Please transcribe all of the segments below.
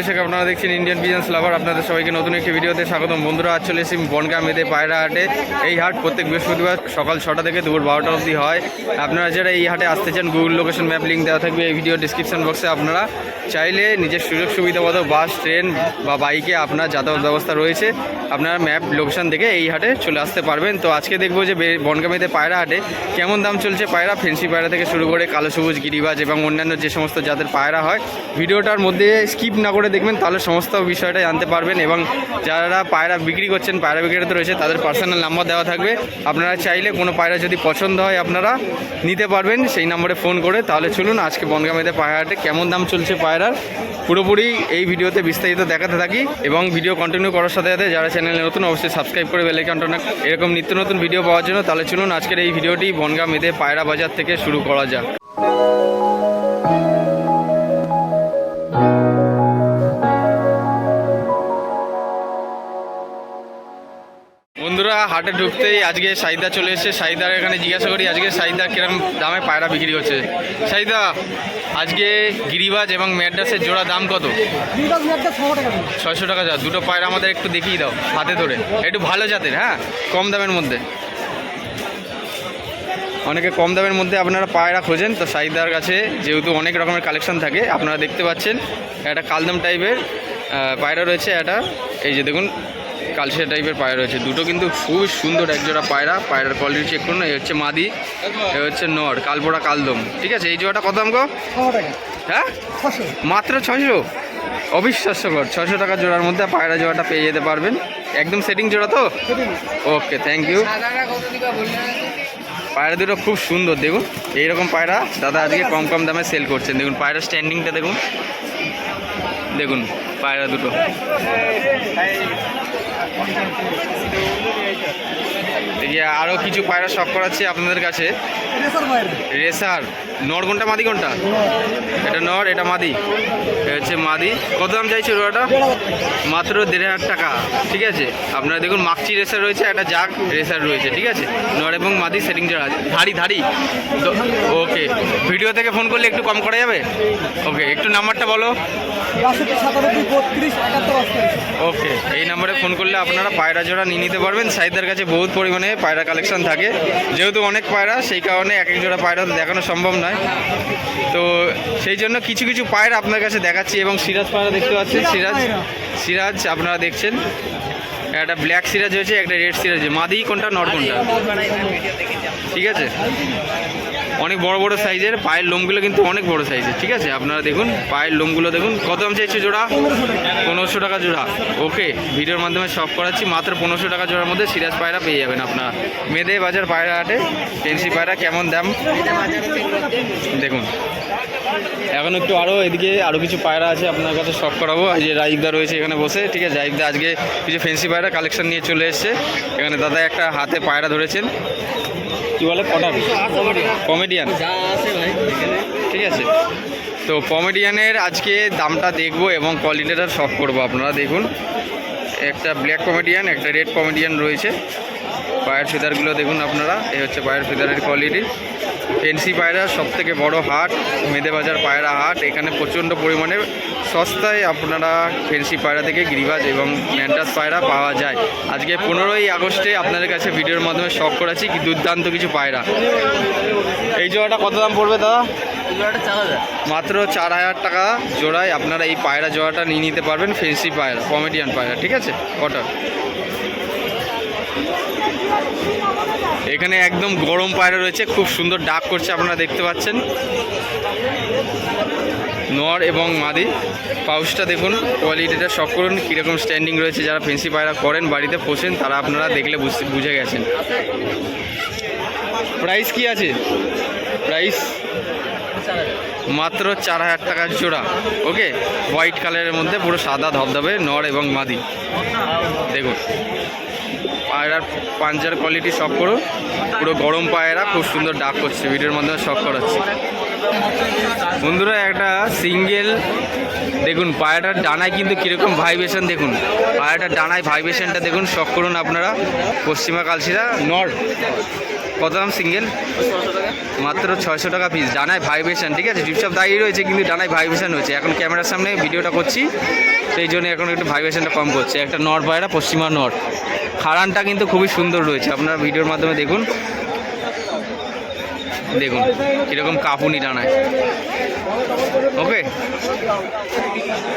অভিষেক, আপনারা দেখছেন Indian business লাভার আপনাদের সবাইকে নতুন একটি ভিডিওতে স্বাগতম। বন্ধুরা, আজ চলে এসেছি বনগাঁ মেদে পায়রা হাটে। এই হাট প্রত্যেক বৃহস্পতিবার সকাল ছটা থেকে দুপুর বারোটা অবধি হয়। আপনারা যারা এই হাটে আসতে চান গুগল লোকেশন ম্যাপ লিঙ্ক দেওয়া থাকবে এই ভিডিও ডিসক্রিপশন বক্সে আপনারা চাইলে নিজের সুযোগ সুবিধা মতো বাস, ট্রেন বা বাইকে আপনার যাতায়াত ব্যবস্থা রয়েছে। আপনারা ম্যাপ লোকেশন দেখে এই হাটে চলে আসতে পারবেন। তো আজকে দেখব যে বে- বনগাঁমেতে পায়রা হাটে কেমন দাম চলছে পায়রা, ফেন্সি পায়রা থেকে শুরু করে কালো সবুজ, গিরিবাজ এবং অন্যান্য যে সমস্ত জাতের পায়রা হয়। ভিডিওটার মধ্যে স্কিপ না করে দেখবেন, তাহলে সমস্ত বিষয়টা জানতে পারবেন এবং যারা পায়রা বিক্রি করছেন, পায়রা বিক্রেতা রয়েছে, তাদের পার্সোনাল নাম্বার দেওয়া থাকবে। আপনারা চাইলে কোনো পায়রা যদি পছন্দ হয়, আপনারা নিতে পারবেন, সেই নম্বরে ফোন করে। তাহলে চলুন, আজকে বনগাঁমেতে পায়রা হাটে কেমন দাম চলছে পায়রার, পুরোপুরি এই ভিডিওতে বিস্তারিত দেখাতে থাকি এবং ভিডিও কন্টিনিউ করার সাথে সাথে যারা চ্যানেলে নতুন, অবশ্যই সাবস্ক্রাইব করে বেলাইকনটা এরকম নিত্য নতুন ভিডিও পাওয়ার জন্য। তাহলে চলুন, আজকের এই ভিডিওটি বনগাঁ মেদে পায়রা বাজার থেকে শুরু করা যাক। হাটে ঢুকতেই আজকে সাইদা চলে এসেছে। সাইদার এখানে জিজ্ঞাসা করি আজকে সাইদা কীরকম দামে পায়রা বিক্রি হচ্ছে সাইদা আজকে গিরিবাজ এবং ম্যাড্রাসের জোড়া দাম কত। ছয়শো টাকা। যা দুটো পায়রা আমাদের একটু দেখিয়ে দাও হাতে ধরে। একটু ভালো জাতের হ্যাঁ? কম দামের মধ্যে। অনেকে কম দামের মধ্যে আপনারা পায়রা খোঁজেন তো সাইদার কাছে যেহেতু অনেক রকমের কালেকশন থাকে আপনারা দেখতে পাচ্ছেন একটা কালদম টাইপের পায়রা রয়েছে একটা এই যে দেখুন কালসিয়া টাইপের পায়রা রয়েছে। দুটো কিন্তু খুব সুন্দর একজোড়া পায়রা। পায়রার কোয়ালিটি চেক করুন। এই হচ্ছে মাদি এ হচ্ছে নর কালপোড়া কালদম। ঠিক আছে? এই জোড়াটা কত দাম গো? হ্যাঁ? মাত্র ছশো অবিশ্বাস্যকর ছশো টাকা জোড়ার মধ্যে পায়রা জোড়াটা পেয়ে যেতে পারবেন। একদম সেটিং জোড়া তো? ওকে থ্যাংক ইউ পায়রা দুটো খুব সুন্দর দেখুন। এইরকম পায়রা দাদা আজকে কম কম দামে সেল করছেন। দেখুন পায়রা স্ট্যান্ডিংটা দেখুন। দেখুন পায়রা দুটো। আরও কিছু পায়রা শখ করাচ্ছি আপনাদের কাছে। রেসার নর কোনটা মাদি কোনটা? এটা নর এটা মাদি। হচ্ছে মাদি। কত দাম চাইছে ওটা মাত্র দেড় হাজার টাকা। ঠিক আছে? আপনারা দেখুন মাকচি রেসার রয়েছে একটা জাগ রেসার রয়েছে। ঠিক আছে? নর এবং মাদি সেটিং যারা আছে ধাড়ি। ধাড়ি ওকে। ভিডিও থেকে ফোন করলে একটু কম করা যাবে? ওকে একটু নাম্বারটা বলো। ওকে এই নাম্বারে ফোন করলে আপনারা পায়রা জোড়া নিয়ে নিতে পারবেন। সাইদের কাছে বহুত পরিমাণে পায়রা কালেকশন থাকে। যেহেতু অনেক পায়রা সেই কারণে এক এক জোড়া পায়রা দেখানো সম্ভব নয়। তো সেই জন্য কিছু কিছু পায়রা আপনার কাছে দেখাচ্ছি এবং সিরাজ পায়রা দেখতে পাচ্ছেন সিরাজ সিরাজ আপনারা দেখছেন। একটা ব্ল্যাক সিরাজ হয়েছে একটা রেড সিরাজ মাদি কোনটা নর কোনটা? ঠিক আছে? অনেক বড় বড় সাইজের, পায়ের লোমগুলো কিন্তু অনেক বড় সাইজের, ঠিক আছে? আপনারা দেখুন, পায়ের লোমগুলো দেখুন, কত দাম চাইছে জোড়া? পনেরোশো টাকা জোড়া। ওকে, ভিডিওর মাধ্যমে সব করাচ্ছি, মাত্র পনেরোশো টাকা জোড়ার মধ্যে সিরাজ পায়রা পেয়ে যাবেন আপনারা। মেদে বাজার পায়রা হাটে পেন্সি পায়রা কেমন দাম? দেখুন। এখন একটু আরও এদিকে আরও কিছু পায়রা আছে আপনার কাছে শখ করাবো। এই যে রাইবদা রয়েছে এখানে বসে, ঠিক আছে? রাইবদা আজকে কিছু ফেন্সি পায়রা কালেকশন নিয়ে চলে এসছে। এখানে দাদা একটা হাতে পায়রা ধরেছেন। কি বলে পটার কমেডিয়ান ঠিক আছে। তো কমেডিয়ানের আজকে দামটা দেখব এবং কোয়ালিটিটা শখ করব আপনারা দেখুন। একটা ব্ল্যাক কমেডিয়ান একটা রেড কমেডিয়ান রয়েছে। পায়ের ফিদারগুলো দেখুন আপনারা এই হচ্ছে পায়ের ফিদারের কোয়ালিটি এনসি পায়রা সব থেকে বড় হাট মেদেবাজার পায়রা হাট। এখানে প্রচণ্ড পরিমাণে সস্তায় আপনারা ফেন্সি পায়রা থেকে গিরিবাজ এবং ম্যান্টাস পায়রা পাওয়া যায়। আজকে পনেরোই আগস্টে আপনাদের কাছে ভিডিওর মাধ্যমে শখ করাচ্ছি কি দুর্দান্ত কিছু পায়রা। এই জোড়াটা কত দাম পড়বে দাদা? মাত্র চার হাজার টাকা জোড়ায় আপনারা এই পায়রা জোড়াটা নিয়ে নিতে পারবেন ফেন্সি পায়রা কমেডিয়ান পায়রা ঠিক আছে? কটন এখানে একদম গরম পায়রা রয়েছে, খুব সুন্দর ডাক করছে আপনারা দেখতে পাচ্ছেন। নর এবং মাদি, পাউচটা দেখুন, কোয়ালিটিটা সব করুন, কীরকম স্ট্যান্ডিং রয়েছে, যারা ফেন্সি পায়রা করেন, বাড়িতে পোষেন, তারা আপনারা দেখলে বুঝতে, বুঝে গেছেন। প্রাইস কি আছে? প্রাইস মাত্র চার হাজার টাকার জোড়া ওকে হোয়াইট কালারের মধ্যে পুরো সাদা ধবধবে নর এবং মাদি। দেখুন। পায়রার পাঞ্জার কোয়ালিটি সব করুন। পুরো গরম পায়রা, খুব সুন্দর ডাক করছে। ভিডিওর মাধ্যমে শখ করাচ্ছে। বন্ধুরা, একটা সিঙ্গেল দেখুন, পায়রাটার ডানায় কিন্তু কীরকম ভাইব্রেশন দেখুন। পায়রাটার ডানায় ভাইব্রেশনটা দেখুন শখ করুন আপনারা। পশ্চিমা কালশিরা, নর। কত দাম সিঙ্গেল মাত্র ছয়শো টাকা পিস ডানায় ভাইব্রেশন ঠিক আছে? চুপচাপ দাঁড়িয়ে রয়েছে, কিন্তু ডানায় ভাইব্রেশন হচ্ছে। এখন ক্যামেরার সামনে ভিডিওটা করছি। সেই জন্য এখন একটু ভাইব্রেশনটা কম করছে। একটা নর পায়রা, পশ্চিমা নর। খাড়ানটা কিন্তু খুবই সুন্দর রয়েছে। আপনারা ভিডিওর মাধ্যমে দেখুন। দেখুন, কীরকম কাপুনি ডানায় ওকে?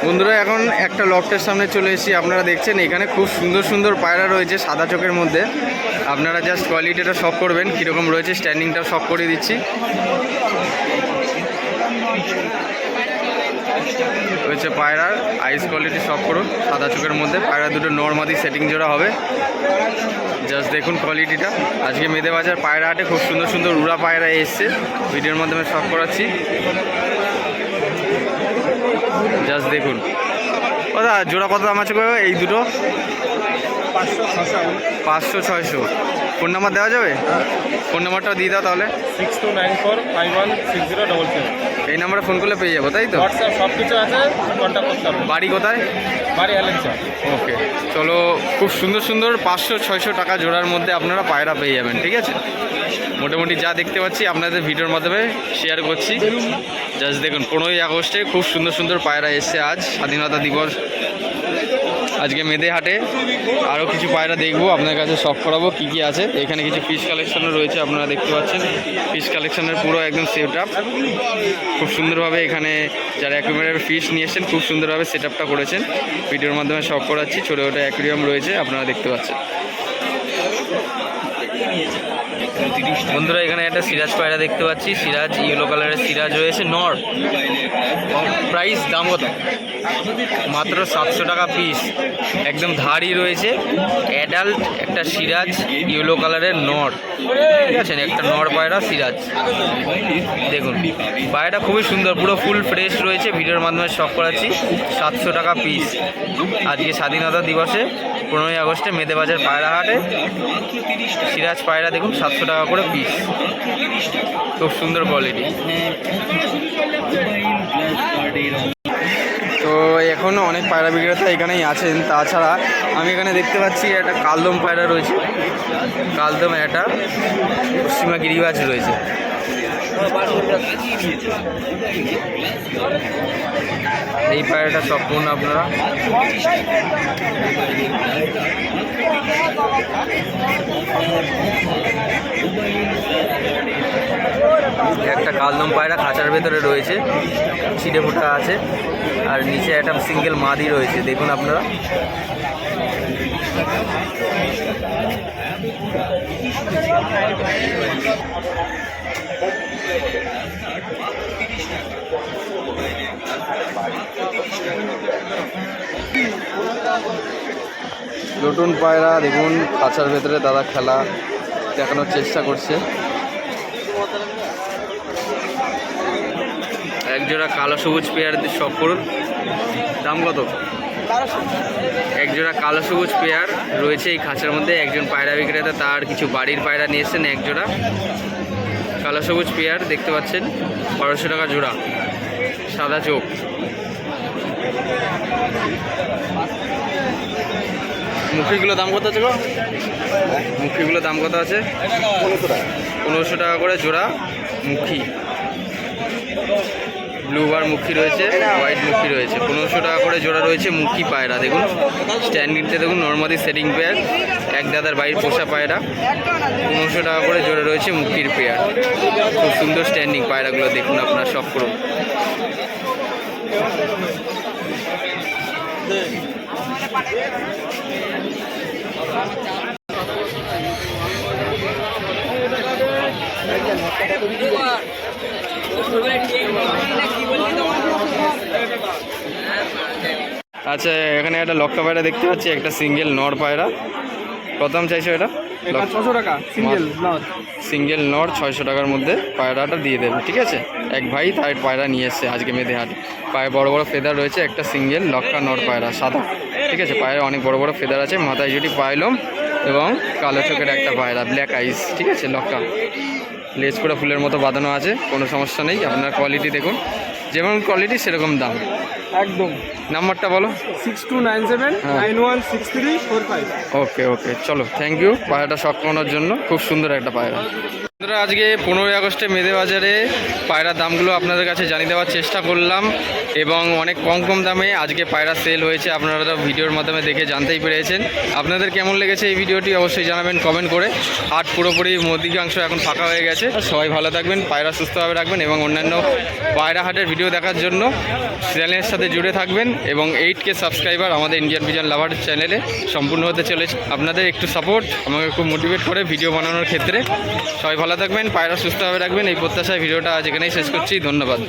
বন্ধুরা, এখন একটা লফটের সামনে চলে এসেছি। আপনারা দেখছেন, এখানে খুব সুন্দর সুন্দর পায়রা রয়েছে সাদা চোখের মধ্যে। আপনারা জাস্ট কোয়ালিটিটা শখ করবেন, কীরকম রয়েছে স্ট্যান্ডিংটা শখ করে দিচ্ছি। রয়েছে পায়রার আইস কোয়ালিটি সব করুন সাদা চোখের মধ্যে। পায়রা দুটো নর্মাদি সেটিং জোড়া হবে। জাস্ট দেখুন কোয়ালিটিটা আজকে মেদে বাজার পায়রা হাটে খুব সুন্দর সুন্দর উড়া পায়রা এসছে। ভিডিওর মাধ্যমে সব করাচ্ছি। জাস্ট দেখুন। দাদা জোড়া কত দাম আছে এই দুটো? পাঁচশো পাঁচশো ছয়শো। ফোন নাম্বার দেওয়া যাবে? ফোন নাম্বারটা দিয়ে দাও তাহলে। Six two nine four five one six zero double seven এই নাম্বারে ফোন করলে পেয়ে যাব তাই তো? হোয়াটসঅ্যাপ সব কিছু আছে কন্ট্যাক্ট করতে হবে। বাড়ি কোথায়? বাড়ি ওকে চলো খুব সুন্দর সুন্দর পাঁচশো ছয়শো টাকা জোড়ার মধ্যে আপনারা পায়রা পেয়ে যাবেন ঠিক আছে? মোটামুটি যা দেখতে পাচ্ছি আপনাদের ভিডিওর মাধ্যমে শেয়ার করছি। জাস্ট দেখুন পনেরোই আগস্টে খুব সুন্দর সুন্দর পায়রা এসছে আজ স্বাধীনতা দিবস আজকে মেদে হাটে আরও কিছু পায়রা দেখব আপনার কাছে শখ করাবো, কী কী আছে। এখানে কিছু ফিস কালেকশনও রয়েছে, আপনারা দেখতে পাচ্ছেন। ফিস কালেকশনের পুরো একদম সেট আপ খুব সুন্দরভাবে এখানে যারা অ্যাকুয়ারিয়ামের ফিস নিয়ে এসেছেন, খুব সুন্দরভাবে সেট আপটা করেছেন। ভিডিওর মাধ্যমে শখ করাচ্ছি, ছোটো ছোটো অ্যাকুয়ারিয়াম রয়েছে, আপনারা দেখতে পাচ্ছেন। বন্ধুরা, এখানে একটা সিরাজ পায়রা দেখতে পাচ্ছি। সিরাজ ইয়েলো কালারের সিরাজ রয়েছে নর প্রাইস দাম কত? মাত্র সাতশো টাকা পিস একদম ধারি রয়েছে। অ্যাডাল্ট একটা সিরাজ ইয়েলো কালারের নর আছে একটা নর পায়রা, সিরাজ। দেখুন, পায়রাটা খুবই সুন্দর, পুরো ফুল ফ্রেশ রয়েছে। ভিডিওর মাধ্যমে শখ করাচ্ছি। সাতশো টাকা পিস আজকে স্বাধীনতা দিবসে পনেরোই আগস্টে মেদে বাজার পায়রা হাটে সিরাজ পায়রা দেখুন, সাতশো টাকা করে পিস খুব সুন্দর কোয়ালিটি তো এখনও অনেক পায়রা বিক্রেতা এখানেই আছেন। তাছাড়া আমি এখানে দেখতে পাচ্ছি একটা কালদম পায়রা রয়েছে। কালদম একটা, পশ্চিমা গিরিবাজ রয়েছে। এই পায়রাটা সম্পূর্ণ আপনারা? একটা কালদম পায়রা খাঁচার ভেতরে রয়েছে ছিটে ফোটা আছে, আর নিচে একটা সিঙ্গেল মাদি রয়েছে, দেখুন আপনারা। নতুন পায়রা, দেখুন খাঁচার ভেতরে দাদা খেলা দেখানোর চেষ্টা করছে। একজোড়া কালো সবুজ পেয়ার করুন দাম কত? একজোড়া কালো সবুজ পেয়ার রয়েছে এই খাঁচার মধ্যে। একজন পায়রা বিক্রেতা, তার কিছু বাড়ির পায়রা নিয়ে এসেছেন একজোড়া। কালো সবুজ পেয়ার দেখতে পাচ্ছেন বারোশো টাকা জোড়া সাদা চোখ। মুখিগুলো দাম কত আছে গো? মুখিগুলো দাম কত আছে? পনেরোশো টাকা করে জোড়া মুখী। ব্লু বার মুখী রয়েছে, হোয়াইট মুখী রয়েছে। পনেরোশো টাকা করে জোড়া রয়েছে মুখী পায়রা, দেখুন। স্ট্যান্ডিংটা দেখুন নর্মালি সেটিং পেয়ার এক দাদার বাড়ির পোষা পায়রা। পনেরোশো টাকা করে জোড়া রয়েছে মুখির পেয়ার খুব সুন্দর স্ট্যান্ডিং পায়রাগুলো দেখুন আপনার সব করুন। আচ্ছা এখানে একটা লক্কা পায়রা দেখতে পাচ্ছি একটা সিঙ্গেল নর পায়রা। কত দাম চাইছো এটা? ছশো টাকা সিঙ্গেল সিঙ্গেল নর ছয়শো টাকার মধ্যে পায়রাটা দিয়ে দেবে ঠিক আছে? এক ভাই তার পায়রা নিয়ে এসছে আজকে মেধে হাট পায়ে বড় বড় ফেদার রয়েছে একটা সিঙ্গেল লক্কা নর পায়রা সাদা। ঠিক আছে পায়ের অনেক বড় বড় ফেদার আছে মাথায় জুটি পাইলম এবং কালো চোখের একটা পায়রা ব্ল্যাক আইস ঠিক আছে লক্কা। লেজ করে ফুলের মতো বাঁধানো আছে কোনো সমস্যা নেই আপনার কোয়ালিটি দেখুন। যেমন কোয়ালিটি সেরকম দাম। একদম। নাম্বারটা বলো। সিক্স টু নাইন সেভেন হ্যাঁ। Nine one six three four five. Okay okay চলো থ্যাংক ইউ পায়রাটা শখ করানোর জন্য খুব সুন্দর একটা পায়রা। বন্ধুরা, আজকে পনেরোই আগস্টে মেদে বাজারে পায়রার দামগুলো আপনাদের কাছে জানিয়ে দেওয়ার চেষ্টা করলাম এবং অনেক কম কম দামে আজকে পায়রা সেল হয়েছে। আপনারা তো ভিডিওর মাধ্যমে দেখে জানতেই পেরেছেন। আপনাদের কেমন লেগেছে এই ভিডিওটি অবশ্যই জানাবেন কমেন্ট করে। হাট পুরোপুরি অধিকাংশ এখন ফাঁকা হয়ে গেছে। সবাই ভালো থাকবেন, পায়রা সুস্থভাবে রাখবেন এবং অন্যান্য পায়রা হাটের ভিডিও দেখার জন্য চ্যানেলের সাথে জুড়ে থাকবেন এবং এইট কে সাবস্ক্রাইবার আমাদের ইন্ডিয়ান ভিজন লাভার চ্যানেলে সম্পূর্ণ হতে চলেছে। আপনাদের একটু সাপোর্ট আমাকে খুব মোটিভেট করে ভিডিও বানানোর ক্ষেত্রে। সবাই ভালো থাকবেন পায়রা সুস্থভাবে রাখবেন। এই প্রত্যাশায় ভিডিওটা আজ এখানেই শেষ করছি। ধন্যবাদ।